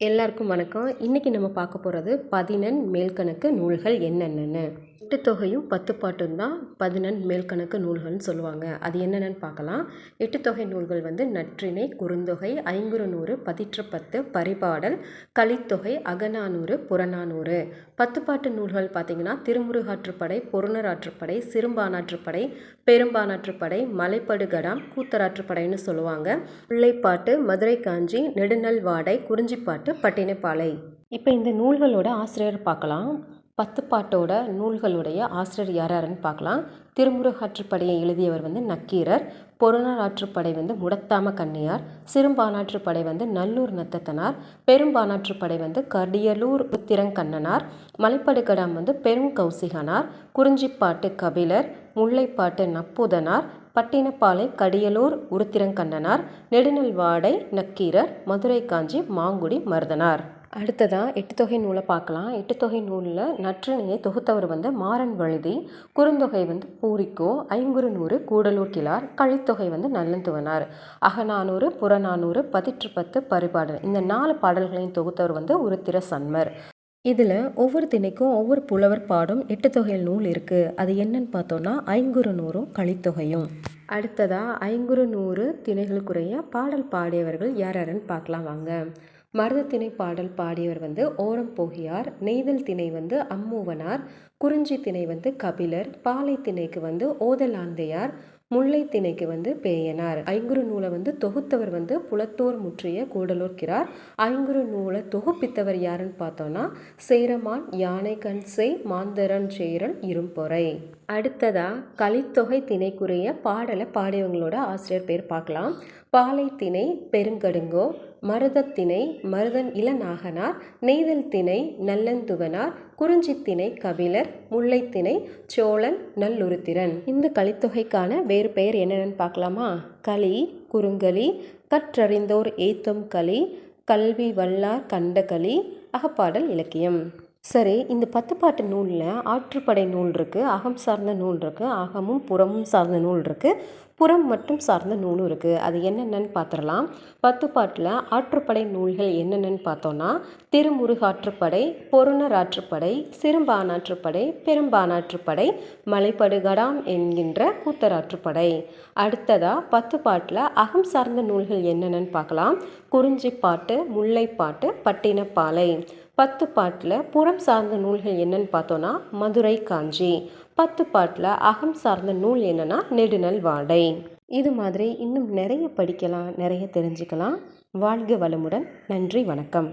எல்லாருக்கும் வணக்கம். இன்றைக்கி நம்ம பார்க்க போகிறது பதினெண் மேல்கணக்கு நூல்கள் என்னென்னு எட்டு தொகையும் பத்து பாட்டும் தான் பதினெண் மேல்கணக்கு நூல்கள்னு சொல்லுவாங்க. அது என்னென்னு பார்க்கலாம். எட்டு தொகை நூல்கள் வந்து நற்றிணை குறுந்தொகை ஐங்குறு நூறு பதிற்றுப்பத்து பரிபாடல் கலித்தொகை அகநானூறு புறநானூறு. பத்து பாட்டு நூல்கள் பார்த்திங்கன்னா திருமுருகாற்றுப்படை பொருணராற்றுப்படை சிறும்பானாற்றுப்படை பெரும்பானாற்றுப்படை மலைப்படுகடாம் கூத்தராற்றுப்படைன்னு சொல்லுவாங்க. பிள்ளைப்பாட்டு மதுரை காஞ்சி நெடுநல் வாடை குறிஞ்சிப்பாட்டு பட்டினப்பாலை. இப்போ இந்த நூல்களோட ஆசிரியர் பார்க்கலாம். பத்துப்பாட்டோட நூல்களுடைய ஆசிரியர் யார் யாருன்னு பார்க்கலாம் திருமுருகாற்றுப்படையை எழுதியவர் வந்து நக்கீரர். பொருணர் ஆற்றுப்படை வந்து முடத்தாம கன்னியார். சிறும்பானாற்றுப்படை வந்து நல்லூர் நத்தத்தனார். பெரும்பானாற்றுப்படை வந்து கடியலூர் உத்திரங்கண்ணனார். மலைப்படுகடாம் வந்து பெரும் கௌசிகனார் குறிஞ்சிப்பாட்டு கபிலர். முல்லைப்பாட்டு நப்புதனார். பட்டினப்பாலை கடியலூர் உருத்திரங்கண்ணனார். நெடுநல்வாடை நக்கீரர். மதுரை காஞ்சி மாங்குடி மருதனார். அடுத்ததாக எட்டுத்தொகை நூலை பார்க்கலாம். எட்டுத்தொகை நூலில் நற்றினையை தொகுத்தவர் வந்து மாறன் வழுதி குறுந்தொகை வந்து பூரிக்கோ ஐங்குறு நூறு கூடலூர் கிளார் கழித்தொகை வந்து நல்லந்துவனார் அகநானூறு புறநானூறு பதிற்று பத்து பரிபாடல். இந்த நாலு பாடல்களையும் தொகுத்தவர் வந்து ஒரு சன்மர். இதில் ஒவ்வொரு திணைக்கும் ஒவ்வொரு புலவர் பாடும் எட்டு நூல் இருக்குது அது என்னன்னு பார்த்தோன்னா ஐங்குறு நூறும் கழித்தொகையும். அடுத்ததாக ஐங்குறு நூறு திணைகளுக்குரிய பாடல் பாடியவர்கள் யார் யாருன்னு பார்க்கலாம் வாங்க. மருதத்திணை பாடல் பாடியவர் வந்து ஓரம் போகியார் நெய்தல் திணை வந்து அம்மூவனார் குறிஞ்சி திணை வந்து கபிலர் பாலை திணைக்கு வந்து ஓதலாந்தையார் முல்லை திணைக்கு வந்து பேயனார். ஐங்குறு நூலை வந்து தொகுத்தவர் வந்து புலத்தோர் முற்றிய கூடலூர் கிரார் ஐங்குறு நூலை தொகுப்பித்தவர் யாருன்னு பார்த்தோன்னா சேரமான் யானை கண்சை மாந்தரன் சேரல் இரும்பொறை. அடுத்ததாக கலித்தொகை திணைக்குரிய பாடலை பாடியவங்களோட ஆசிரியர் பேர் பார்க்கலாம். பாலை திணை பெருங்கடுங்கோ மருதத்திணை மருதன் இளநாகனார் நெய்தல் திணை நல்லந்துவனார் குறிஞ்சித்திணை கபிலர் முல்லைத்திணை சோழன் நல்லுருத்திரன். இந்த கலித்தொகைக்கான வேறு பெயர் என்னென்னு பார்க்கலாமா? களி குறுங்கலி கற்றறிந்தோர் ஏத்தம் களி கல்வி வல்லார் கண்டகளி அகப்பாடல் இலக்கியம். சரி இந்த பத்து பாட்டு நூலில் ஆற்றுப்படை நூல் இருக்குது அகம் சார்ந்த நூல் இருக்குது அகமும் புறமும் சார்ந்த நூல் இருக்குது புறம் மட்டும் சார்ந்த நூலும் இருக்குது அது என்னென்னு பார்த்துடலாம் பத்து பாட்டில் ஆற்றுப்படை நூல்கள் என்னென்னு பார்த்தோன்னா திருமுருகாற்றுப்படை பொருணர் ஆற்றுப்படை சிறும்பானாற்றுப்படை பெரும்பானாற்றுப்படை மலைப்படுகடாம் என்கின்ற கூத்தராற்றுப்படை அடுத்ததாக பத்து பாட்டில் அகம் சார்ந்த நூல்கள் என்னென்னு பார்க்கலாம் குறிஞ்சிப்பாட்டு முல்லைப்பாட்டு பட்டினப்பாலை பத்து பாட்டில் புறம் சார்ந்த நூல்கள் என்னன்னு பார்த்தோன்னா மதுரை காஞ்சி. பத்து பாட்டில் அகம் சார்ந்த நூல் என்னென்னா நெடுநல் வாடை. இது மாதிரி இன்னும் நிறைய படிக்கலாம் நிறைய தெரிஞ்சுக்கலாம். வாழ்க வளமுடன். நன்றி வணக்கம்.